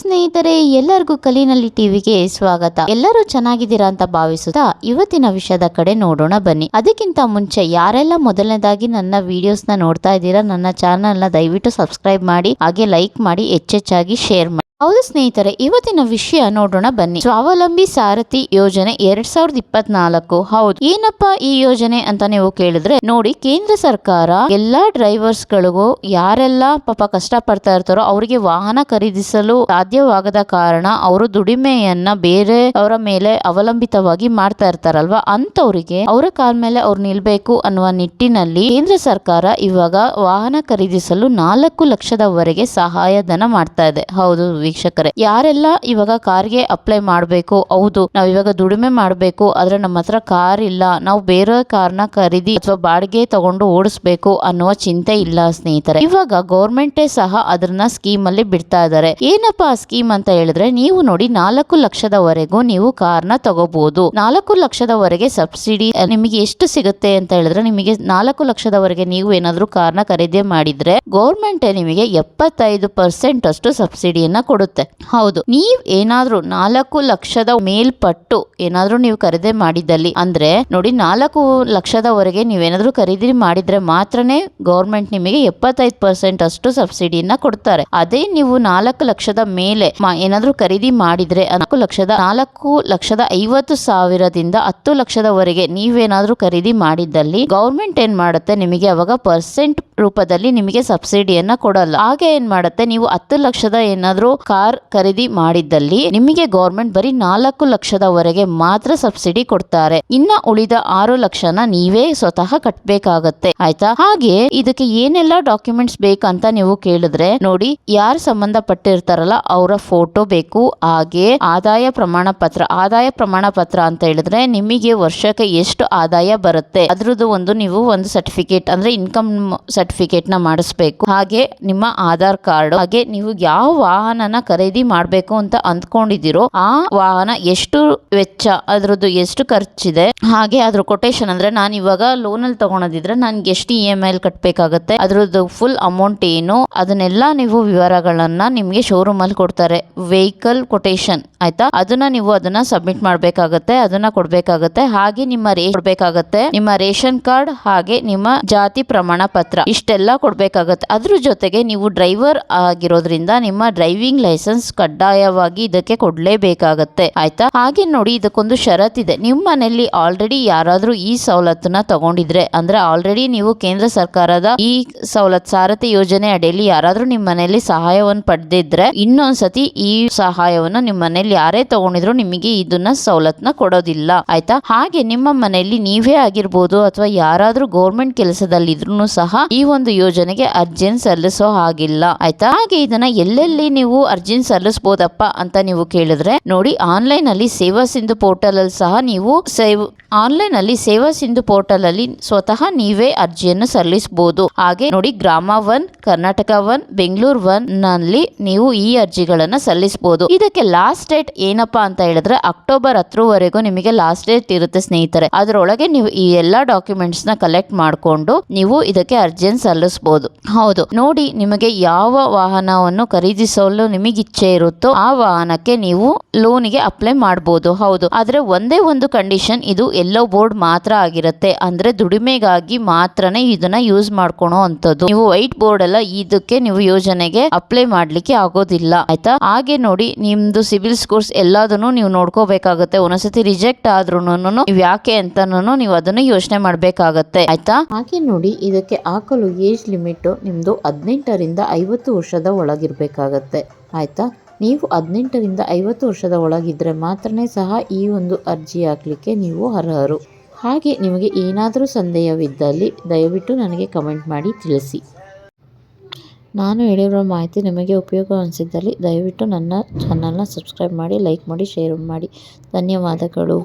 ಸ್ನೇಹಿತರೆ, ಎಲ್ಲರಿಗೂ ಕಲಿನಲ್ಲಿ ಟಿವಿಗೆ ಸ್ವಾಗತ. ಎಲ್ಲರೂ ಚೆನ್ನಾಗಿದ್ದೀರಾ ಅಂತ ಭಾವಿಸುತ್ತಾ ಇವತ್ತಿನ ವಿಷಯದ ಕಡೆ ನೋಡೋಣ ಬನ್ನಿ. ಅದಕ್ಕಿಂತ ಮುಂಚೆ ಯಾರೆಲ್ಲ ಮೊದಲನೇದಾಗಿ ನನ್ನ ವಿಡಿಯೋಸ್ನ ನೋಡ್ತಾ ಇದ್ದೀರಾ, ನನ್ನ ಚಾನಲ್ನ ದಯವಿಟ್ಟು ಸಬ್ಸ್ಕ್ರೈಬ್ ಮಾಡಿ, ಹಾಗೆ ಲೈಕ್ ಮಾಡಿ, ಹೆಚ್ಚೆಚ್ಚಾಗಿ ಶೇರ್ ಮಾಡಿ. ಹೌದು ಸ್ನೇಹಿತರೆ, ಇವತ್ತಿನ ವಿಷಯ ನೋಡೋಣ ಬನ್ನಿ. ಸ್ವಾವಲಂಬಿ ಸಾರಥಿ ಯೋಜನೆ ಎರಡ್ ಸಾವಿರದ ಇಪ್ಪತ್ನಾಲ್ಕು. ಹೌದು. ಏನಪ್ಪ ಈ ಯೋಜನೆ ಅಂತ ನೀವು ಕೇಳಿದ್ರೆ, ನೋಡಿ ಕೇಂದ್ರ ಸರ್ಕಾರ ಎಲ್ಲಾ ಡ್ರೈವರ್ಸ್ ಗಳಿಗೂ ಯಾರೆಲ್ಲ ಪಾಪ ಕಷ್ಟ ಪಡ್ತಾ ಇರ್ತಾರೋ ಅವರಿಗೆ ವಾಹನ ಖರೀದಿಸಲು ಸಾಧ್ಯವಾಗದ ಕಾರಣ ಅವರು ದುಡಿಮೆಯನ್ನ ಬೇರೆ ಅವರ ಮೇಲೆ ಅವಲಂಬಿತವಾಗಿ ಮಾಡ್ತಾ ಇರ್ತಾರಲ್ವಾ? ಅಂತವರಿಗೆ ಅವರ ಕಾಲ ಮೇಲೆ ಅವ್ರು ನಿಲ್ಬೇಕು ಅನ್ನುವ ನಿಟ್ಟಿನಲ್ಲಿ ಕೇಂದ್ರ ಸರ್ಕಾರ ಇವಾಗ ವಾಹನ ಖರೀದಿಸಲು ನಾಲ್ಕು ಲಕ್ಷದವರೆಗೆ ಸಹಾಯಧನ ಮಾಡ್ತಾ ಇದೆ. ಹೌದು ವೀಕ್ಷಕರೇ, ಯಾರೆಲ್ಲ ಇವಾಗ ಕಾರ್ಗೆ ಅಪ್ಲೈ ಮಾಡಬೇಕು? ಹೌದು, ನಾವ್ ಇವಾಗ ದುಡಿಮೆ ಮಾಡಬೇಕು, ಆದ್ರೆ ನಮ್ಮ ಹತ್ರ ಕಾರ್ ಇಲ್ಲ. ನಾವು ಬೇರೆ ಕಾರ್ನ ಖರೀದಿ ಅಥವಾ ಬಾಡಿಗೆ ತಗೊಂಡು ಓಡಿಸ್ಬೇಕು ಅನ್ನುವ ಚಿಂತೆ ಇಲ್ಲ ಸ್ನೇಹಿತರೆ. ಇವಾಗ ಗೌರ್ಮೆಂಟೇ ಸಹ ಅದನ್ನ ಸ್ಕೀಮ್ ಅಲ್ಲಿ ಬಿಡ್ತಾ ಇದ್ದಾರೆ ಏನಪ್ಪಾ ಸ್ಕೀಮ್ ಅಂತ ಹೇಳಿದ್ರೆ, ನೀವು ನೋಡಿ ನಾಲ್ಕು ಲಕ್ಷದವರೆಗೂ ನೀವು ಕಾರ್ನ ತಗೋಬಹುದು ನಾಲ್ಕು ಲಕ್ಷದವರೆಗೆ ಸಬ್ಸಿಡಿ ನಿಮಗೆ ಎಷ್ಟು ಸಿಗುತ್ತೆ ಅಂತ ಹೇಳಿದ್ರೆ, ನಿಮಗೆ ನಾಲ್ಕು ಲಕ್ಷದವರೆಗೆ ನೀವು ಏನಾದ್ರೂ ಕಾರ್ನ ಖರೀದಿ ಮಾಡಿದ್ರೆ ಗೌರ್ಮೆಂಟ್ ನಿಮಗೆ ಎಪ್ಪತ್ತೈದು ಪರ್ಸೆಂಟ್ ಅಷ್ಟು ಸಬ್ಸಿಡಿಯನ್ನ ಕೊಡುತ್ತೆ. ಹೌದು. ನೀವ್ ಏನಾದ್ರೂ ನಾಲ್ಕು ಲಕ್ಷದ ಮೇಲ್ಪಟ್ಟು ಏನಾದ್ರೂ ನೀವು ಖರೀದಿ ಮಾಡಿದಲ್ಲಿ, ಅಂದ್ರೆ ನೋಡಿ ನಾಲ್ಕು ಲಕ್ಷದವರೆಗೆ ನೀವೇನಾದ್ರೂ ಖರೀದಿ ಮಾಡಿದ್ರೆ ಮಾತ್ರನೇ ಗೌರ್ಮೆಂಟ್ ನಿಮಗೆ ಎಪ್ಪತ್ತೈದು ಪರ್ಸೆಂಟ್ ಅಷ್ಟು ಸಬ್ಸಿಡಿಯನ್ನ ಕೊಡ್ತಾರೆ. ಅದೇ ನೀವು ನಾಲ್ಕು ಲಕ್ಷದ ಮೇಲೆ ಏನಾದ್ರೂ ಖರೀದಿ ಮಾಡಿದ್ರೆ ನಾಲ್ಕು ಲಕ್ಷದ ನಾಲ್ಕು ಲಕ್ಷದ ಐವತ್ತು ಸಾವಿರದಿಂದ ಹತ್ತು ಲಕ್ಷದವರೆಗೆ ನೀವೇನಾದ್ರೂ ಖರೀದಿ ಮಾಡಿದ್ದಲ್ಲಿ ಗೌರ್ಮೆಂಟ್ ಏನ್ ಮಾಡುತ್ತೆ? ನಿಮಗೆ ಅವಾಗ ಪರ್ಸೆಂಟ್ ರೂಪದಲ್ಲಿ ನಿಮಗೆ ಸಬ್ಸಿಡಿಯನ್ನ ಕೊಡಲ್ಲ. ಹಾಗೆ ಏನ್ ಮಾಡುತ್ತೆ? ನೀವು ಹತ್ತು ಲಕ್ಷದ ಏನಾದ್ರೂ ಕಾರ್ ಖರೀದಿ ಮಾಡಿದ್ದಲ್ಲಿ ನಿಮಗೆ ಗೌರ್ಮೆಂಟ್ ಬರೀ ನಾಲ್ಕು ಲಕ್ಷದವರೆಗೆ ಮಾತ್ರ ಸಬ್ಸಿಡಿ ಕೊಡ್ತಾರೆ. ಇನ್ನ ಉಳಿದ ಆರು ಲಕ್ಷನ ನೀವೇ ಸ್ವತಃ ಕಟ್ಬೇಕಾಗತ್ತೆ. ಆಯ್ತಾ? ಹಾಗೆ ಇದಕ್ಕೆ ಏನೆಲ್ಲ ಡಾಕ್ಯುಮೆಂಟ್ಸ್ ಬೇಕಂತ ನೀವು ಕೇಳಿದ್ರೆ ನೋಡಿ, ಯಾರು ಸಂಬಂಧಪಟ್ಟಿರ್ತಾರಲ್ಲ ಅವರ ಫೋಟೋ ಬೇಕು. ಹಾಗೆ ಆದಾಯ ಪ್ರಮಾಣ ಪತ್ರ ಆದಾಯ ಪ್ರಮಾಣ ಪತ್ರ ಅಂತ ಹೇಳಿದ್ರೆ ನಿಮಗೆ ವರ್ಷಕ್ಕೆ ಎಷ್ಟು ಆದಾಯ ಬರುತ್ತೆ? ಅದ್ರದ್ದು ಒಂದು ನೀವು ಒಂದು ಸರ್ಟಿಫಿಕೇಟ್ ಅಂದ್ರೆ ಇನ್ಕಮ್ ಸರ್ಟಿಫಿಕೇಟ್ನ ಮಾಡಿಸ್ಬೇಕು. ಹಾಗೆ ನಿಮ್ಮ ಆಧಾರ್ ಕಾರ್ಡ್, ಹಾಗೆ ನೀವು ಯಾವ ವಾಹನನ ಖರೀದಿ ಮಾಡಬೇಕು ಅಂತ ಅಂದ್ಕೊಂಡಿದ್ದೀರೋ, ಆ ವಾಹನ ಎಷ್ಟು ವೆಚ್ಚ, ಅದ್ರದ್ದು ಎಷ್ಟು ಖರ್ಚಿದೆ, ಹಾಗೆ ಅದ್ರ ಕೊಟೇಶನ್ ಅಂದ್ರೆ ನಾನು ಇವಾಗ ಲೋನ್ ಅಲ್ಲಿ ತಗೊಳೋದಿದ್ರೆ ನನ್ಗೆ ಎಷ್ಟು ಇ ಎಂ ಐ ಕಟ್ಬೇಕಾಗತ್ತೆ, ಅದ್ರದ್ದು ಫುಲ್ ಅಮೌಂಟ್ ಏನು, ಅದನ್ನೆಲ್ಲ ನೀವು ವಿವರಗಳನ್ನ ನಿಮಗೆ ಶೋರೂಮ್ ಅಲ್ಲಿ ಕೊಡ್ತಾರೆ. ವೆಹಿಕಲ್ ಕೊಟೇಶನ್ ಆಯ್ತಾ? ಅದನ್ನ ನೀವು ಅದನ್ನ ಸಬ್ಮಿಟ್ ಮಾಡ್ಬೇಕಾಗತ್ತೆ, ಅದನ್ನ ಕೊಡ್ಬೇಕಾಗತ್ತೆ, ಹಾಗೆ ನಿಮ್ಮ ರೇ ಕೊಡ್ಬೇಕಾಗತ್ತೆ, ನಿಮ್ಮ ರೇಷನ್ ಕಾರ್ಡ್ ಹಾಗೆ ನಿಮ್ಮ ಜಾತಿ ಪ್ರಮಾಣ ಪತ್ರ ಇಷ್ಟೆಲ್ಲ ಕೊಡ್ಬೇಕಾಗತ್ತೆ. ಅದ್ರ ಜೊತೆಗೆ ನೀವು ಡ್ರೈವರ್ ಆಗಿರೋದ್ರಿಂದ ನಿಮ್ಮ ಡ್ರೈವಿಂಗ್ ಲೈಸೆನ್ಸ್ ಕಡ್ಡಾಯವಾಗಿ ಇದಕ್ಕೆ ಕೊಡ್ಲೇಬೇಕಾಗತ್ತೆ. ಆಯ್ತಾ? ಹಾಗೆ ನೋಡಿ ಇದಕ್ಕೊಂದು ಷರತ್ತಿದೆ ನಿಮ್ಮ ಮನೆಯಲ್ಲಿ ಆಲ್ರೆಡಿ ಯಾರಾದ್ರೂ ಈ ಸವಲತ್ತನ್ನ ತಗೊಂಡಿದ್ರೆ, ಅಂದ್ರೆ ಆಲ್ರೆಡಿ ನೀವು ಕೇಂದ್ರ ಸರ್ಕಾರದ ಈ ಸವಲತ್ತು ಸಾರಥಿ ಯೋಜನೆ ಅಡಿಯಲ್ಲಿ ಯಾರಾದ್ರೂ ನಿಮ್ಮ ಮನೆಯಲ್ಲಿ ಸಹಾಯವನ್ನು ಪಡೆದಿದ್ರೆ, ಇನ್ನೊಂದ್ಸತಿ ಈ ಸಹಾಯವನ್ನು ನಿಮ್ಮ ಮನೆಯಲ್ಲಿ ಯಾರೇ ತಗೊಂಡಿದ್ರು ನಿಮಗೆ ಇದನ್ನ ಸವಲತ್ನ ಕೊಡೋದಿಲ್ಲ. ಆಯ್ತಾ? ಹಾಗೆ ನಿಮ್ಮ ಮನೆಯಲ್ಲಿ ನೀವೇ ಆಗಿರ್ಬೋದು ಅಥವಾ ಯಾರಾದ್ರೂ ಗೌರ್ಮೆಂಟ್ ಕೆಲಸದಲ್ಲಿದ್ರು ಸಹ ಈ ಒಂದು ಯೋಜನೆಗೆ ಅರ್ಜಿಯನ್ನು ಸಲ್ಲಿಸೋ ಹಾಗಿಲ್ಲ. ಆಯ್ತಾ? ಹಾಗೆ ಇದನ್ನ ಎಲ್ಲೆಲ್ಲಿ ನೀವು ಅರ್ಜಿನ್ ಸಲ್ಲಿಸಬಹುದಪ್ಪ ಅಂತ ನೀವು ಕೇಳಿದ್ರೆ, ನೋಡಿ ಆನ್ಲೈನ್ ಅಲ್ಲಿ ಸೇವಾ ಸಿಂಧು ಪೋರ್ಟಲ್ ಅಲ್ಲಿ ಸಹ ನೀವು ಸೇವ್ ಆನ್ಲೈನ್ ಅಲ್ಲಿ ಸೇವಾ ಸಿಂಧು ಪೋರ್ಟಲ್ ಅಲ್ಲಿ ಸ್ವತಃ ನೀವೇ ಅರ್ಜಿಯನ್ನು ಸಲ್ಲಿಸಬಹುದು. ಹಾಗೆ ನೋಡಿ, ಗ್ರಾಮ ಒನ್, ಕರ್ನಾಟಕ ಒನ್, ಬೆಂಗಳೂರು ಒನ್ನಲ್ಲಿ ನೀವು ಈ ಅರ್ಜಿಗಳನ್ನ ಸಲ್ಲಿಸಬಹುದು. ಇದಕ್ಕೆ ಲಾಸ್ಟ್ ಡೇಟ್ ಏನಪ್ಪಾ ಅಂತ ಹೇಳಿದ್ರೆ, ಅಕ್ಟೋಬರ್ ಹತ್ತರವರೆಗೂ ನಿಮಗೆ ಲಾಸ್ಟ್ ಡೇಟ್ ಇರುತ್ತೆ ಸ್ನೇಹಿತರೆ. ಅದರೊಳಗೆ ನೀವು ಈ ಎಲ್ಲಾ ಡಾಕ್ಯುಮೆಂಟ್ಸ್ನ ಕಲೆಕ್ಟ್ ಮಾಡಿಕೊಂಡು ನೀವು ಇದಕ್ಕೆ ಅರ್ಜಿಯನ್ನು ಸಲ್ಲಿಸಬಹುದು. ಹೌದು. ನೋಡಿ, ನಿಮಗೆ ಯಾವ ವಾಹನವನ್ನು ಖರೀದಿಸಲು ಇಚ್ಛೆ ಇರುತ್ತೋ ಆ ವಾಹನಕ್ಕೆ ನೀವು ಲೋನಿಗೆ ಅಪ್ಲೈ ಮಾಡಬಹುದು ಹೌದು. ಆದ್ರೆ ಒಂದೇ ಒಂದು ಕಂಡೀಷನ್ ಇದು ಎಲ್ಲೋ ಬೋರ್ಡ್ ಮಾತ್ರ ಆಗಿರುತ್ತೆ. ಅಂದ್ರೆ ದುಡಿಮೆಗಾಗಿ ಮಾತ್ರನೇ ಇದನ್ನ ಯೂಸ್ ಮಾಡ್ಕೊಳೋ ಅಂತದ್ದು ನೀವು ವೈಟ್ ಬೋರ್ಡ್ ಎಲ್ಲ ಇದಕ್ಕೆ ನೀವು ಯೋಜನೆಗೆ ಅಪ್ಲೈ ಮಾಡ್ಲಿಕ್ಕೆ ಆಗೋದಿಲ್ಲ. ಆಯ್ತಾ? ಹಾಗೆ ನೋಡಿ, ನಿಮ್ದು ಸಿವಿಲ್ ಸ್ಕೋರ್ಸ್ ಎಲ್ಲದನ್ನು ನೀವು ನೋಡ್ಕೋಬೇಕಾಗತ್ತೆ. ಒಂದೊಂದ್ಸತಿ ರಿಜೆಕ್ಟ್ ಆದ್ರೂ ನೀವು ಯಾಕೆ ಅಂತ ನೀವು ಅದನ್ನು ಯೋಚನೆ ಮಾಡ್ಬೇಕಾಗತ್ತೆ. ಆಯ್ತಾ? ಹಾಗೆ ನೋಡಿ, ಇದಕ್ಕೆ ಹಾಕಲು ಏಜ್ ಲಿಮಿಟ್ ನಿಮ್ದು ಹದಿನೆಂಟರಿಂದ ಐವತ್ತು ವರ್ಷದ ಒಳಗಿರಬೇಕಾಗತ್ತೆ. ಆಯಿತಾ? ನೀವು ಹದಿನೆಂಟರಿಂದ ಐವತ್ತು ವರ್ಷದ ಒಳಗಿದ್ದರೆ ಮಾತ್ರನೇ ಸಹ ಈ ಒಂದು ಅರ್ಜಿ ಹಾಕಲಿಕ್ಕೆ ನೀವು ಅರ್ಹರು. ಹಾಗೆ ನಿಮಗೆ ಏನಾದರೂ ಸಂದೇಹವಿದ್ದಲ್ಲಿ ದಯವಿಟ್ಟು ನನಗೆ ಕಮೆಂಟ್ ಮಾಡಿ ತಿಳಿಸಿ. ನಾನು ಹೇಳಿರೋ ಮಾಹಿತಿ ನಿಮಗೆ ಉಪಯೋಗ ಅನಿಸಿದ್ದಲ್ಲಿ ದಯವಿಟ್ಟು ನನ್ನ ಚಾನಲ್ನ ಸಬ್ಸ್ಕ್ರೈಬ್ ಮಾಡಿ, ಲೈಕ್ ಮಾಡಿ, ಶೇರ್ ಮಾಡಿ. ಧನ್ಯವಾದಗಳು.